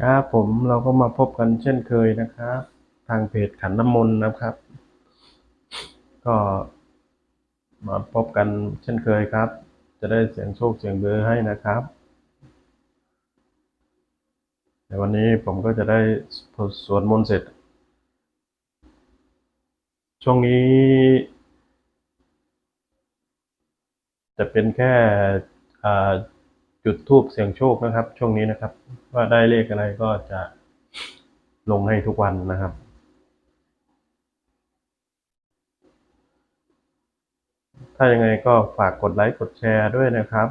ครับผมเราก็มาพบกันเช่นเคยนะครับ ทางเพจขันน้ำมนต์นะครับ ก็มาพบกันเช่นเคยครับ จะได้เสียงโชคเสียงเบอร์ให้นะครับในวันนี้ผมก็จะได้สวดมนต์เสร็จ ช่วงนี้ จะเป็นแค่ จุดทูบเสียงโชคนะครับ ช่วงนี้นะครับ ว่าได้เลขอะไรก็จะลงให้ทุกวันนะครับ ถ้ายังไงก็ฝากกดไลค์กดแชร์ด้วยนะครับ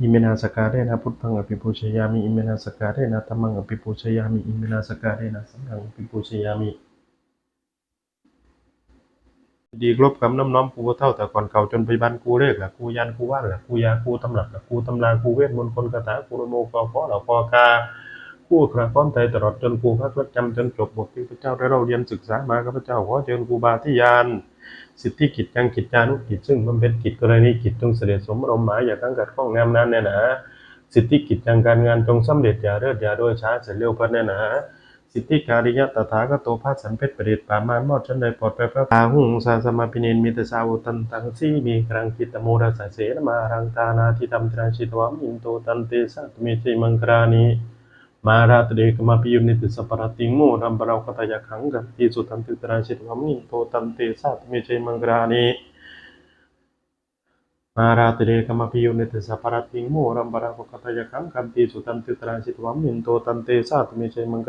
อิเมนาสกาเรนะพุทธังอภิปูชยามิอิเมนาสกาเรนะธรรมังอภิปูชยามิอิเมนาสกาเรนะสังฆังอภิปูชยามิดีครบคำน้ำน้อมกูเท่าแต่ก่อนเก่าจนปัจจุบันกูเลขแหละกูยันกูว่างละกูยากูตำหลักละกูตำรากูเวทมนต์คนคาถากูระโมกอพอเหล่ากอกา กูคราก้อนไทยตลอดจนกูพักรักจำจนจบบทที่พระเจ้าได้เราเรียนศึกษามาข้าพเจ้าขอเชิญครูบาที่ยาน สิทธิกิจยังกิจจานุกิจซึ่งมันเป็นกิจกรณีกิจจงเสด็จสมรมหมายอย่าตั้งกัดข้องงามนั้นแน่นะสิทธิกิจยังการงานจงสำเร็จอย่าเลิศอย่าโดยช้าเสร็จเร็วพันแน่นะสิทธิการิยะตถาคตโตภาสันเพชรประดิษฐ์ปามานมอดชั้นใดปลอดไปพระอาหุงสาสมาปิเนนมิตสาวตันตังสีมีกรังกิตโมรสสเสนมารังตานาทิตัมตราชิตวามอินโตตันเตสัตเมเจมังครานิ มาราตรีกมาปิยุนิติสัปปรติงโมรัมปราวกตายขังกันติสุตันติตราชิตวามิโตตันเตสัตมิเชมังกรานีมาราตรีกมาปิยุนิติสัปปรติงโมรัมปราวกตายขังกันติสุตันติตราชิตวามิโตตันเตสัตมิเชมังกรา